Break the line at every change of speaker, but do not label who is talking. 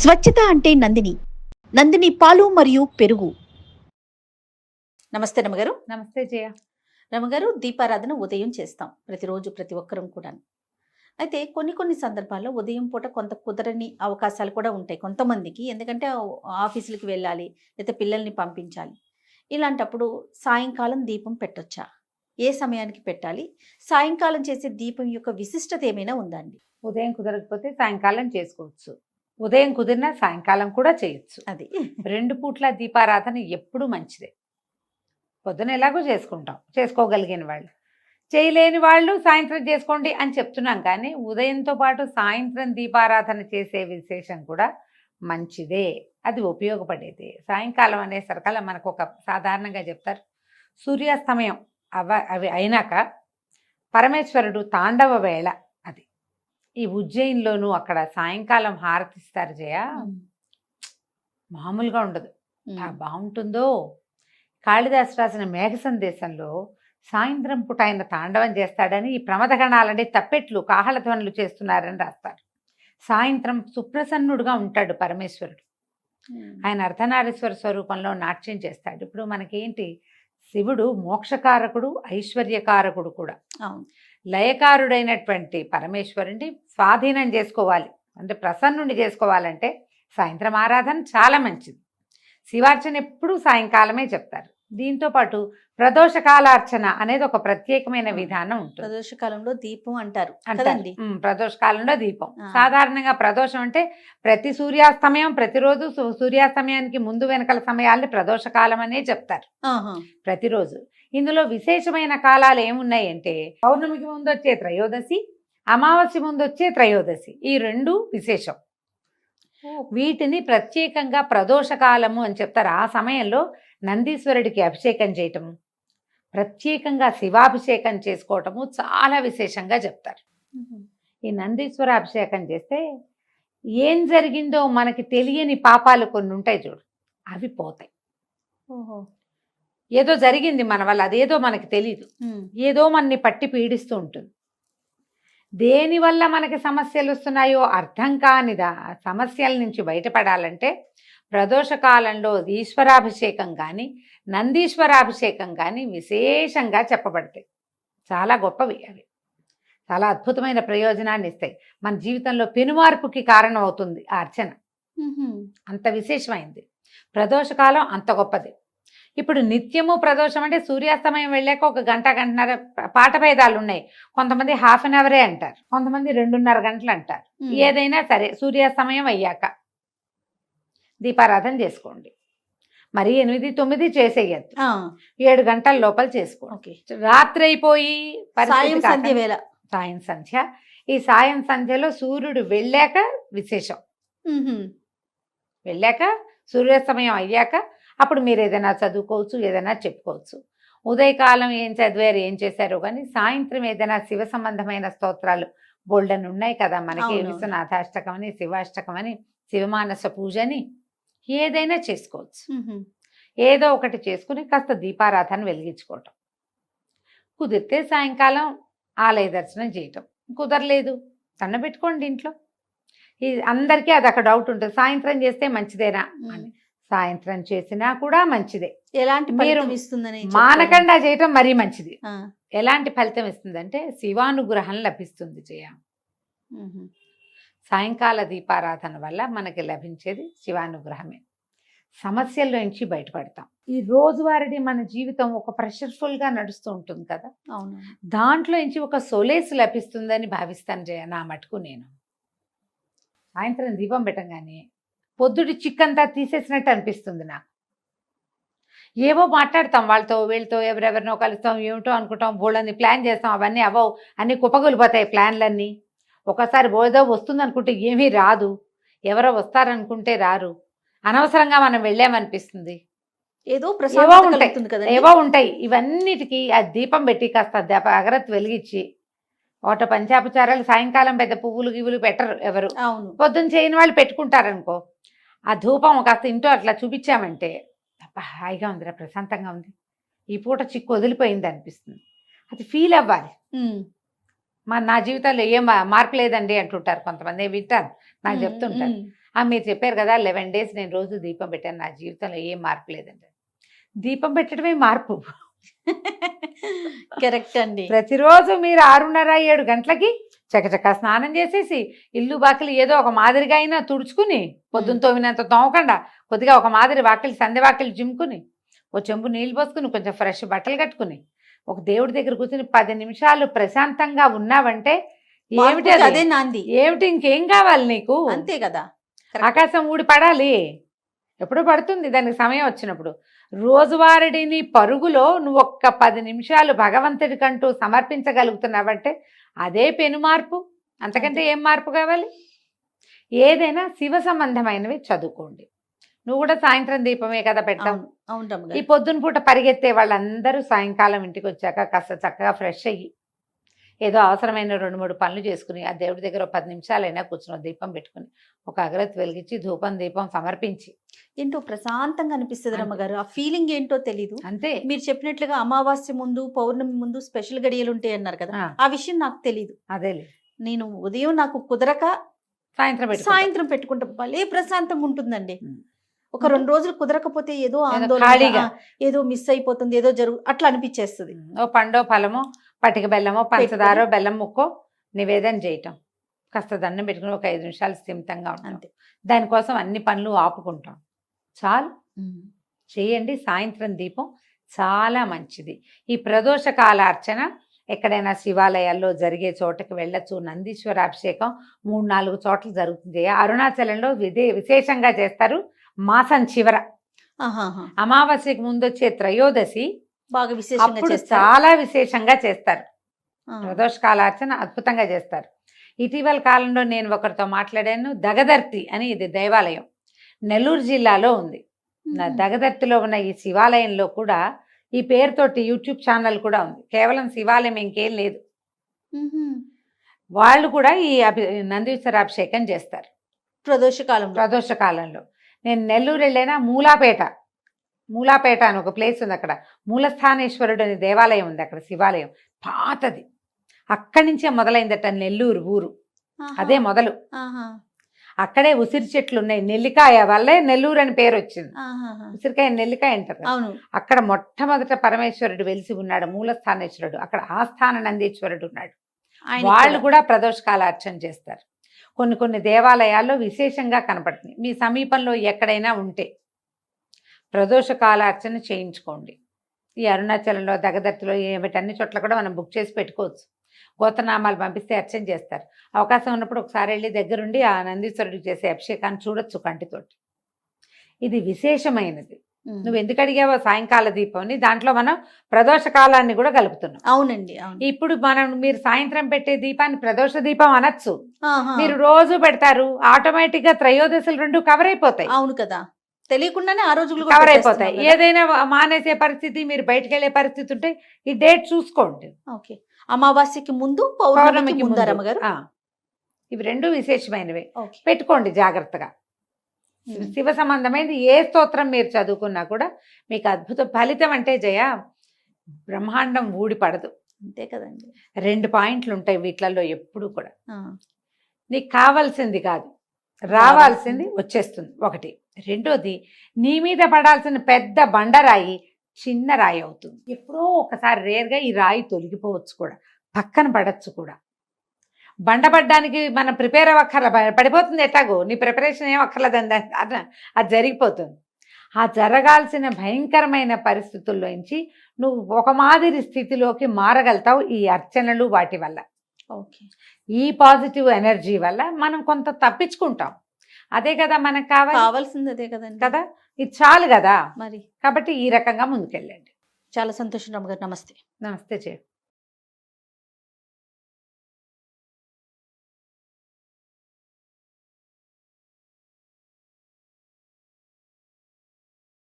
స్వచ్ఛత అంటే నందిని. నందిని పాలు మరియు పెరుగు. నమస్తే రమగారు.
నమస్తే జయ.
రమగారు దీపారాధన ఉదయం చేస్తాం. ప్రతిరోజు ప్రతి ఒక్కరం కూడా అయితే కొన్ని కొన్ని సందర్భాల్లో ఉదయం పూట కొంత కుదరని అవకాశాలు కూడా ఉంటాయి కొంతమందికి. ఎందుకంటే ఆఫీసులకు వెళ్ళాలి లేదా పిల్లల్ని పంపించాలి. ఇలాంటప్పుడు సాయంకాలం దీపం పెట్టొచ్చా? ఏ సమయానికి పెట్టాలి? సాయంకాలం చేసే దీపం యొక్క విశిష్టత ఏమైనా ఉందా అండి?
ఉదయం కుదరకపోతే సాయంకాలం చేసుకోవచ్చు. ఉదయం కుదిరినా సాయంకాలం కూడా చేయొచ్చు.
అది.
రెండు పూట్ల దీపారాధన ఎప్పుడూ మంచిదే. పొద్దున ఎలాగో చేసుకుంటాం. చేసుకోగలిగిన వాళ్ళు. చేయలేని వాళ్ళు సాయంత్రం చేసుకోండి అని చెప్తున్నాం కానీ ఉదయంతో పాటు సాయంత్రం దీపారాధన చేసే విశేషం కూడా మంచిదే. అది ఉపయోగపడేది. సాయంకాలం అనేసరికల్లా మనకు ఒక సాధారణంగా చెప్తారు. సూర్యాస్తమయం అవ అవి అయినాక పరమేశ్వరుడు తాండవ వేళ ఈ ఉజ్జయిన్లోనూ అక్కడ సాయంకాలం హారతిస్తారు జయ? మామూలుగా ఉండదు. బాగుంటుందో. కాళిదాసు రాసిన మేఘ సందేశంలో సాయంత్రం పూట ఆయన తాండవం చేస్తాడని ఈ ప్రమదగణాలని తప్పెట్లు కాహళధ్వనులు చేస్తున్నారని రాస్తారు. సాయంత్రం సుప్రసన్నుడుగా ఉంటాడు పరమేశ్వరుడు. ఆయన అర్ధనారీశ్వర స్వరూపంలో నాట్యం చేస్తాడు. ఇప్పుడు మనకేంటి? శివుడు మోక్షకారకుడు ఐశ్వర్యకారకుడు కూడా.
అవును.
లయకారుడైనటువంటి పరమేశ్వరుని స్వాధీనం చేసుకోవాలి. అంటే ప్రసన్నుని చేసుకోవాలంటే సాయంత్రం ఆరాధన చాలా మంచిది. శివార్చన ఎప్పుడూ సాయంకాలమే చెప్తారు. దీంతో పాటు ప్రదోష కాలార్చన అనేది ఒక ప్రత్యేకమైన విధానం ఉంటుంది.
ప్రదోష కాలంలో దీపం అంటారు
అంటారు.
కదండి?
ఉమ్, ప్రదోష కాలంలో దీపం. సాధారణంగా ప్రదోషం అంటే ప్రతి సూర్యాస్తమయం ప్రతిరోజు సూర్యాస్తమయానికి ముందు వెనకల సమయాల్ని ప్రదోష కాలం అనే చెప్తారు. ప్రతిరోజు. ఇందులో విశేషమైన కాలాలు ఏమున్నాయి అంటే పౌర్ణమికి ముందు వచ్చే త్రయోదశి అమావాస్య ముందు వచ్చే త్రయోదశి. ఈ రెండు విశేషం. వీటిని ప్రత్యేకంగా ప్రదోష కాలము అని చెప్తారు. ఆ సమయంలో నందీశ్వరుడికి అభిషేకం చేయటము ప్రత్యేకంగా శివాభిషేకం చేసుకోవటము చాలా విశేషంగా చెప్తారు. ఈ నందీశ్వర అభిషేకం చేస్తే ఏం జరిగిందో మనకి తెలియని పాపాలు కొన్ని ఉంటాయి చూడు అవి పోతాయి. ఏదో జరిగింది మన వల్ల అదేదో మనకి తెలియదు
ఉమ్.
ఏదో మనని పట్టి పీడిస్తూ ఉంటుంది. దేనివల్ల మనకి సమస్యలు వస్తున్నాయో అర్థం కానిదా సమస్యల నుంచి బయటపడాలంటే ప్రదోష కాలంలో ఈశ్వరాభిషేకం కానీ నందీశ్వరాభిషేకం కానీ విశేషంగా చెప్పబడతాయి. చాలా గొప్పవి అవి. చాలా అద్భుతమైన ప్రయోజనాన్ని ఇస్తాయి. మన జీవితంలో పెనుమార్పుకి కారణం అవుతుంది ఆ అర్చన. అంత విశేషమైంది. ప్రదోషకాలం అంత గొప్పది. ఇప్పుడు నిత్యము ప్రదోషం అంటే సూర్యాస్తమయం వెళ్ళాక ఒక గంట గంటన్నర పాట భేదాలు ఉన్నాయి. కొంతమంది హాఫ్ అన్ అవరే అంటారు. కొంతమంది రెండున్నర గంటలు అంటారు. ఏదైనా సరే సూర్యాస్తమయం అయ్యాక. దీపారాధన చేసుకోండి. మరి ఎనిమిది తొమ్మిది చేసేయద్దు. ఏడు గంటల లోపల చేసుకోండి. రాత్రి అయిపోయి
సాయం సంధ్య వేళ.
సాయం సంధ్య. ఈ సాయం సంధ్యలో సూర్యుడు వెళ్ళాక విశేషం. వెళ్ళాక సూర్యాస్తమయం అయ్యాక అప్పుడు మీరు ఏదైనా చదువుకోవచ్చు ఏదైనా చెప్పుకోవచ్చు. ఉదయకాలం ఏం చదివారు ఏం చేశారో కానీ సాయంత్రం ఏదైనా శివ సంబంధమైన స్తోత్రాలు బోల్డన్ ఉన్నాయి కదా మనకి. విశ్వనాథాష్టకం అని శివాష్టకం అని శివమానస పూజ అని ఏదైనా చేసుకోవచ్చు. ఏదో ఒకటి చేసుకుని కాస్త దీపారాధన వెలిగించుకోవటం. కుదిరితే సాయంకాలం ఆలయ దర్శనం చేయటం. కుదరలేదు. దండం పెట్టుకోండి ఇంట్లో. ఈ అందరికీ అది ఒక డౌట్ ఉంటుంది. సాయంత్రం చేస్తే మంచిదేనా? అని. సాయంత్రం చేసినా కూడా మంచిదే.
ఎలాంటి
మీరు
ఫలితం ఇస్తుందని.
మానకుండా చేయటం మరీ మంచిది. ఎలాంటి ఫలితం ఇస్తుందంటే శివానుగ్రహం లభిస్తుంది
ఉహుం.
సాయంకాల దీపారాధన వల్ల మనకి లభించేది శివానుగ్రహమే. సమస్యల్లో నుంచి బయటపడతాం. ఈ రోజువారీ మన జీవితం ఒక ప్రెషర్ఫుల్గా నడుస్తూ ఉంటుంది కదా?
అవును
దాంట్లో నుంచి ఒక సొలేస్ లభిస్తుందని భావిస్తాను జయ నా మటుకు నేను. సాయంత్రం దీపం పెట్టగానే పొద్దుటి చిక్కంతా తీసేసినట్టు అనిపిస్తుంది నాకు. ఏవో మాట్లాడతాం వాళ్ళతో వీళ్ళతో ఎవరెవరినో కలుస్తాం ఏమిటో అనుకుంటాం బోళ్ళని ప్లాన్ చేస్తాం అవన్నీ అవో అన్నీ కుప్పగొలిపోతాయి ప్లాన్లన్నీ. ఒకసారి ఏదో వస్తుంది అనుకుంటే ఏమీ రాదు. ఎవరో వస్తారనుకుంటే రారు. అనవసరంగా మనం వెళ్ళామనిపిస్తుంది.
ఏదో
ఏవో ఉంటాయి. ఏవో ఉంటాయి. ఇవన్నిటికీ ఆ దీపం పెట్టి కాస్త దప అగరత్ వెలిగించి ఒకట పంచాపచారాలు సాయంకాలం పెద్ద పువ్వులు గివ్వులు పెట్టరు ఎవరు.
అవును.
పొద్దున్న చేయని వాళ్ళు పెట్టుకుంటారనుకో ఆ ధూపం కాస్త ఇంట్లో అట్లా చూపించామంటే అబ్బా హాయిగా ఉందిరా ప్రశాంతంగా ఉంది. ఈ పూట చిక్కు వదిలిపోయింది అనిపిస్తుంది అది ఫీల్ అవ్వాలి. మా నా జీవితంలో ఏం మార్పు లేదండి అంటుంటారు కొంతమంది. వింటాను. నాకు చెప్తుంటారు. మీరు చెప్పారు కదా లెవెన్ డేస్ నేను రోజు దీపం పెట్టాను. నా జీవితంలో ఏం మార్పు లేదండి దీపం పెట్టడమే మార్పు.
కరెక్ట్ అండి.
ప్రతిరోజు మీరు ఆరున్నర ఏడు గంటలకి చకచకా స్నానం చేసేసి ఇల్లు బాకిలి ఏదో ఒక మాదిరిగా అయినా తుడుచుకుని పొద్దున్న తోమినంత తోమకుండా కొద్దిగా ఒక మాదిరి వాకిలి సంధ్య వాకిలి జిమ్ముకుని ఓ చెంబు నీళ్ళు పోసుకుని కొంచెం ఫ్రెష్ బట్టలు కట్టుకుని ఒక దేవుడి దగ్గర కూర్చుని పది నిమిషాలు ప్రశాంతంగా ఉన్నావంటే ఏమిటి అది?
నాంది.
ఏమిటి? ఇంకేం కావాలి నీకు?
అంతే కదా.
ఆకాశం ఊడి పడాలి. ఎప్పుడు పడుతుంది దానికి సమయం వచ్చినప్పుడు. రోజువారీని పరుగులో నువ్వు ఒక్క పది నిమిషాలు భగవంతుడికంటూ సమర్పించగలుగుతున్నావంటే అదే పెను మార్పు. అంతకంటే ఏం మార్పు కావాలి? ఏదైనా శివ సంబంధమైనవి చదువుకోండి. నువ్వు కూడా సాయంత్రం దీపమే కదా పెట్టావు ఈ పొద్దున పూట పరిగెత్తే వాళ్ళందరూ సాయంకాలం ఇంటికి వచ్చాక కాస్త చక్కగా ఫ్రెష్ అయ్యి ఏదో అవసరమైన రెండు మూడు పనులు చేసుకుని ఆ దేవుడి దగ్గర ఒక పది నిమిషాలైనా కూర్చుని ఒక దీపం పెట్టుకుని ఒక అగరత్తి వెలిగించి ధూపం దీపం సమర్పించి.
ఏంటో ప్రశాంతంగా అనిపిస్తుంది
అంతే.
రమ్మగారు. ఆ ఫీలింగ్ ఏంటో తెలీదు.
అంతే.
మీరు చెప్పినట్లుగా అమావాస్య ముందు పౌర్ణమి ముందు స్పెషల్ గడియలు ఉంటాయి అన్నారు కదా.
ఆ,
విషయం నాకు తెలీదు.
అదేలే.
నేను ఉదయం నాకు కుదరక
సాయంత్రం.
సాయంత్రం పెట్టుకుంటా. భలే ప్రశాంతంగా ఉంటుందండి. ఒక రెండు రోజులు కుదరకపోతే ఏదో ఆందోళన ఏదో మిస్ అయిపోతుంది ఏదో జరుగు అట్లా అనిపించేస్తుంది.
ఓ పండో ఫలమో పటిక బెల్లమో పంచదారో బెల్లం ముక్కో నివేదన చేయటం కాస్త దండం పెట్టుకుని ఒక ఐదు నిమిషాలు స్థిమితంగా ఉంటాం.
అంతే.
దానికోసం అన్ని పనులు ఆపుకుంటాం. చాలు. చేయండి. సాయంత్రం దీపం చాలా మంచిది. ఈ ప్రదోష కాల అర్చన ఎక్కడైనా శివాలయాల్లో జరిగే చోటకి వెళ్ళొచ్చు. నందీశ్వర అభిషేకం మూడు నాలుగు చోట్ల జరుగుతుంది. అరుణాచలంలో విదే విశేషంగా చేస్తారు మాసం చివర. అమావాస్యకి ముందు వచ్చే త్రయోదశి
బాగా విశేషంగా
చాలా విశేషంగా చేస్తారు.
ఆ.
ప్రదోష కాలార్చన అద్భుతంగా చేస్తారు. ఇటీవల కాలంలో నేను ఒకరితో మాట్లాడాను దగదర్తి అని ఇది దేవాలయం. నెల్లూరు జిల్లాలో ఉంది. దగదర్తిలో ఉన్న ఈ శివాలయంలో కూడా ఈ పేరుతోటి యూట్యూబ్ ఛానల్ కూడా ఉంది. కేవలం శివాలయం ఇంకేం లేదు. వాళ్ళు కూడా ఈ అభి నందీశ్వర అభిషేకం చేస్తారు.
ప్రదోష కాలంలో
ప్రదోష కాలంలో నేను నెల్లూరు వెళ్ళైనా మూలాపేట. మూలాపేట అని ఒక ప్లేస్ ఉంది అక్కడ. మూలస్థానేశ్వరుడు అనే దేవాలయం ఉంది అక్కడ శివాలయం. పాతది. అక్కడి నుంచే మొదలైందట నెల్లూరు ఊరు. అదే మొదలు. అక్కడే ఉసిరి చెట్లు ఉన్నాయి. నెల్లికాయ వల్లే నెల్లూరు అని పేరు వచ్చింది. ఉసిరికాయ నెల్లికాయ అంటారు అక్కడ మొట్టమొదట పరమేశ్వరుడు వెలిసి ఉన్నాడు. మూలస్థానేశ్వరుడు. అక్కడ ఆస్థాన నందీశ్వరుడు ఉన్నాడు. వాళ్ళు. కూడా. ప్రదోషకాల అర్చన చేస్తారు. కొన్ని కొన్ని దేవాలయాల్లో విశేషంగా కనపడుతుంది. మీ సమీపంలో ఎక్కడైనా ఉంటే ప్రదోషకాల అర్చన చేయించుకోండి. ఈ అరుణాచలంలో దగదర్తిలో ఏమిటన్ని వీటన్ని చోట్ల కూడా మనం బుక్ చేసి పెట్టుకోవచ్చు. గోతనామాలు పంపిస్తే అర్చన చేస్తారు. అవకాశం ఉన్నప్పుడు ఒకసారి వెళ్ళి దగ్గరుండి ఆ నందీశ్వరుడికి చేసే అభిషేకాన్ని చూడొచ్చు కంటితోటి. ఇది విశేషమైనది. నువ్వు ఎందుకు అడిగావో సాయంకాల దీపంని దాంట్లో మనం ప్రదోష కాలాన్ని కూడా కలుపుతున్నాం.
అవునండి అవును.
ఇప్పుడు మనం మీరు సాయంత్రం పెట్టే దీపాన్ని ప్రదోష దీపం అనొచ్చు. మీరు రోజు పెడతారు ఆటోమేటిక్గా త్రయోదశులు రెండు కవర్ అయిపోతాయి
అవును కదా. తెలియకుండానే ఆ రోజులు కూడా
కవర్ అయిపోతాయి. ఏదైనా మానేసే పరిస్థితి మీరు బయటకు వెళ్ళే పరిస్థితి ఉంటే ఈ డేట్ చూసుకోండి.
ఓకే. అమావాస్యకి ముందు పౌర్ణమికి ముందు.
ఇవి రెండు విశేషమైనవి. పెట్టుకోండి జాగ్రత్తగా. శివ సంబంధమైనది ఏ స్తోత్రం మీరు చదువుకున్నా కూడా మీకు అద్భుత ఫలితం అంటే జయ బ్రహ్మాండం ఊడి పడదు.
అంతే కదండి.
రెండు పాయింట్లు ఉంటాయి వీటిలలో ఎప్పుడు కూడా. నీకు కావాల్సింది కాదు రావాల్సింది వచ్చేస్తుంది ఒకటి. రెండోది నీ మీద పడాల్సిన పెద్ద బండరాయి చిన్న రాయి అవుతుంది. ఎప్పుడో ఒకసారి రేర్గా ఈ రాయి తొలగిపోవచ్చు కూడా పక్కన పడచ్చు కూడా. బండ పడ్డానికి మనం ప్రిపేర్ అవ్వక్కర్ల. పడిపోతుంది ఎట్టాగో నీ ప్రిపరేషన్ ఏం అక్కర్లేదని దాని- అది జరిగిపోతుంది. ఆ జరగాల్సిన భయంకరమైన పరిస్థితుల్లోంచి నువ్వు ఒక మాదిరి స్థితిలోకి మారగలుగుతావు ఈ అర్చనలు వాటి వల్ల.
ఓకే.
ఈ పాజిటివ్ ఎనర్జీ వల్ల మనం కొంత తప్పించుకుంటాం. అదే కదా మనకు కావాలి.
కావాల్సింది అదే కదండి.
కదా? ఇది చాలు కదా.
మరి.
కాబట్టి ఈ రకంగా ముందుకెళ్ళండి.
చాలా సంతోషం రమ్మగారు నమస్తే.
నమస్తే చే